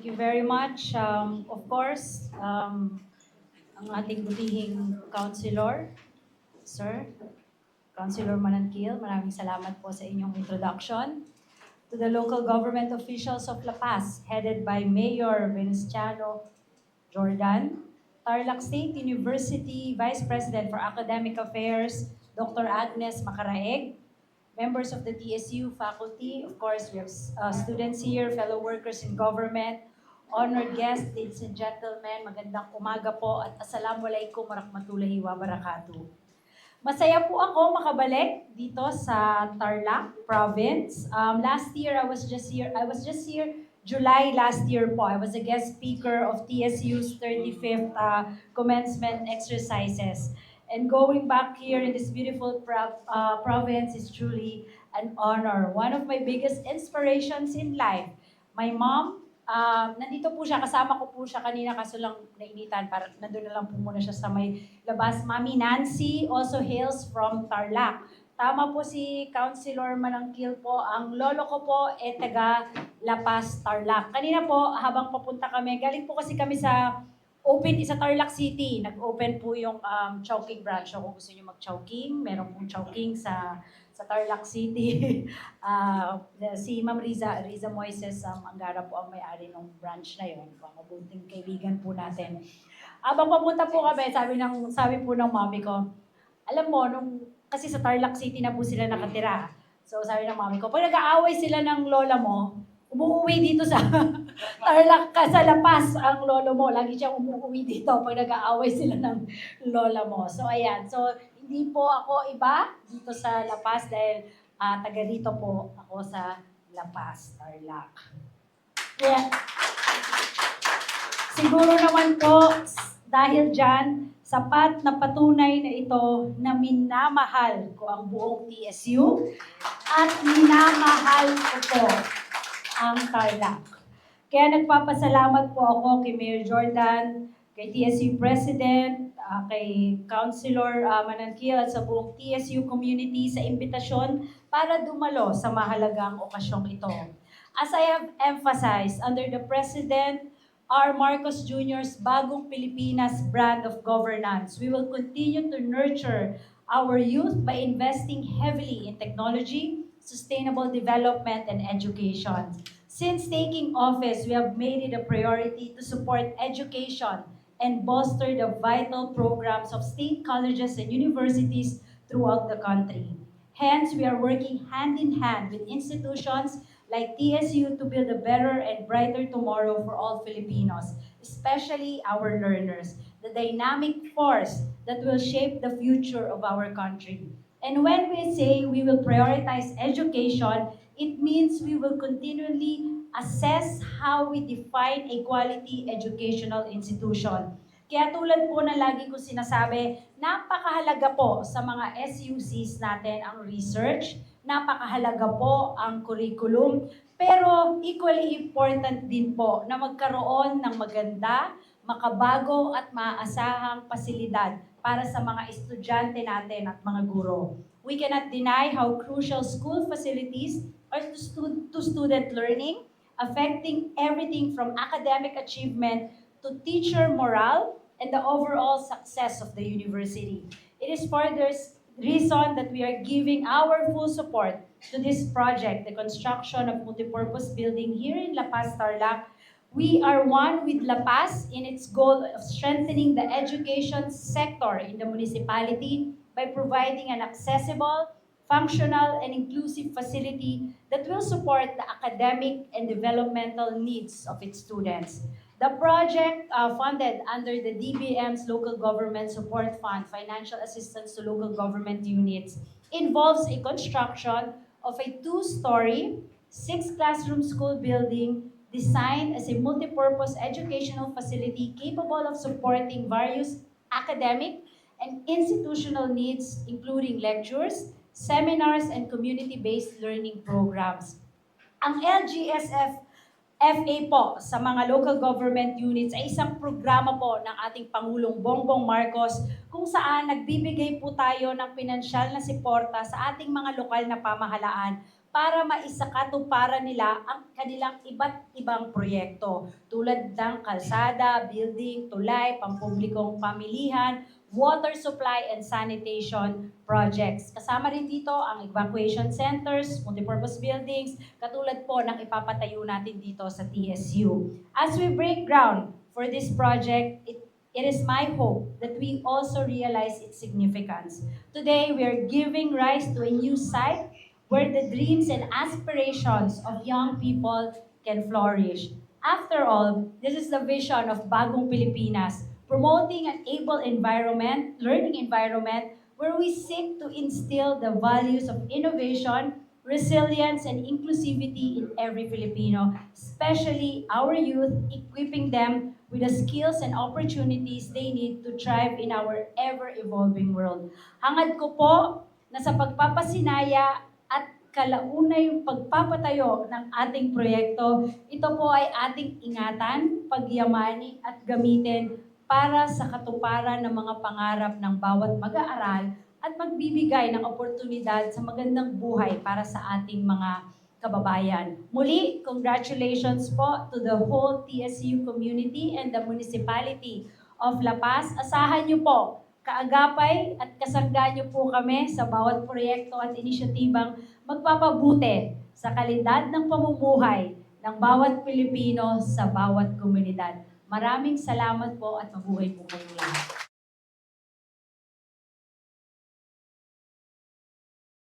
Thank you very much. Um, of course, um, ang ating butihing counselor, sir, Councilor Mananquil, maraming salamat po sa inyong introduction. To the local government officials of La Paz, headed by Mayor Venustiano Jordan, Tarlac State University Vice President for Academic Affairs, Dr. Agnes Macaraeg, members of the TSU faculty, of course, we have uh, students here, fellow workers in government, honored guests, ladies and gentlemen, magandang umaga po at assalamualaikum warahmatullahi wabarakatuh. Masaya po ako makabalik dito sa Tarlac province. Um, last year I was just here, I was just here July last year po. I was a guest speaker of TSU's 35th uh, commencement exercises. And going back here in this beautiful pro- uh, province is truly an honor. One of my biggest inspirations in life. My mom, uh, nandito po siya, kasama ko po siya kanina kaso lang nainitan, para nandun na lang po muna siya sa may labas. Mami Nancy also hails from Tarlac. Tama po si Councilor Manangkil po, ang lolo ko po e taga La Paz, Tarlac. Kanina po, habang papunta kami, galing po kasi kami sa open sa Tarlac City. Nag-open po yung um, Chowking branch. So kung gusto niyo mag-Chowking, meron pong Chowking sa sa Tarlac City. Ah, si Ma'am Riza, Riza Moises um, Angara po ang may-ari ng branch na yon. Mabuting kaibigan po natin. Habang papunta po kami, sabi ng sabi po ng mami ko, alam mo nung kasi sa Tarlac City na po sila nakatira. So sabi ng mami ko, pag nag-aaway sila ng lola mo, umuwi dito sa Tarlac ka sa La Paz ang lolo mo. Lagi siyang umuwi dito pag nag-aaway sila ng lola mo. So ayan, so hindi po ako iba dito sa La Paz dahil ah, taga rito po ako sa La Paz, Tarlac. Yeah. Siguro naman po, dahil dyan, sapat na patunay na ito na minamahal ko ang buong TSU at minamahal ko po ang Tarlac. Kaya nagpapasalamat po ako kay Mayor Jordan, kay TSU President, ah, kay Councilor uh, Mananquil at sa buong TSU community sa imbitasyon para dumalo sa mahalagang okasyong ito. As I have emphasized, under the President R. Marcos Jr.'s Bagong Pilipinas brand of governance, we will continue to nurture our youth by investing heavily in technology, sustainable development, and education. Since taking office, we have made it a priority to support education and bolster the vital programs of state colleges and universities throughout the country. Hence, we are working hand in hand with institutions like TSU to build a better and brighter tomorrow for all Filipinos, especially our learners, the dynamic force that will shape the future of our country. And when we say we will prioritize education, it means we will continually assess how we define a quality educational institution. Kaya tulad po na lagi ko sinasabi, napakahalaga po sa mga SUCs natin ang research, napakahalaga po ang curriculum, pero equally important din po na magkaroon ng maganda, makabago at maaasahang pasilidad para sa mga estudyante natin at mga guro. We cannot deny how crucial school facilities are to, stu- to student learning, affecting everything from academic achievement to teacher morale and the overall success of the university. It is for this reason that we are giving our full support to this project, the construction of multipurpose building here in La Paz, Tarlac. We are one with La Paz in its goal of strengthening the education sector in the municipality by providing an accessible, functional, and inclusive facility that will support the academic and developmental needs of its students. The project uh, funded under the DBM's Local Government Support Fund, Financial Assistance to Local Government Units, involves a construction of a two-story, six-classroom school building designed as a multipurpose educational facility capable of supporting various academic and institutional needs, including lectures, seminars, and community-based learning programs. Ang LGSF FA po sa mga local government units ay isang programa po ng ating Pangulong Bongbong Marcos kung saan nagbibigay po tayo ng pinansyal na suporta sa ating mga lokal na pamahalaan para maisakatuparan nila ang kanilang iba't ibang proyekto tulad ng kalsada, building, tulay, pampublikong pamilihan, water supply and sanitation projects. Kasama rin dito ang evacuation centers, multipurpose buildings, katulad po ng ipapatayo natin dito sa TSU. As we break ground for this project, it, it is my hope that we also realize its significance. Today, we are giving rise to a new site where the dreams and aspirations of young people can flourish. After all, this is the vision of Bagong Pilipinas, promoting an able environment, learning environment, where we seek to instill the values of innovation, resilience, and inclusivity in every Filipino, especially our youth, equipping them with the skills and opportunities they need to thrive in our ever-evolving world. Hangad ko po na sa pagpapasinaya kalaunay pagpapatayo ng ating proyekto, ito po ay ating ingatan, pagyamani at gamitin para sa katuparan ng mga pangarap ng bawat mag-aaral at magbibigay ng oportunidad sa magandang buhay para sa ating mga kababayan. Muli, congratulations po to the whole TSU community and the municipality of La Paz. Asahan niyo po, kaagapay at kasangga niyo po kami sa bawat proyekto at inisyatibang magpapabuti sa kalidad ng pamumuhay ng bawat Pilipino sa bawat komunidad. Maraming salamat po at mabuhay po kayong lahat.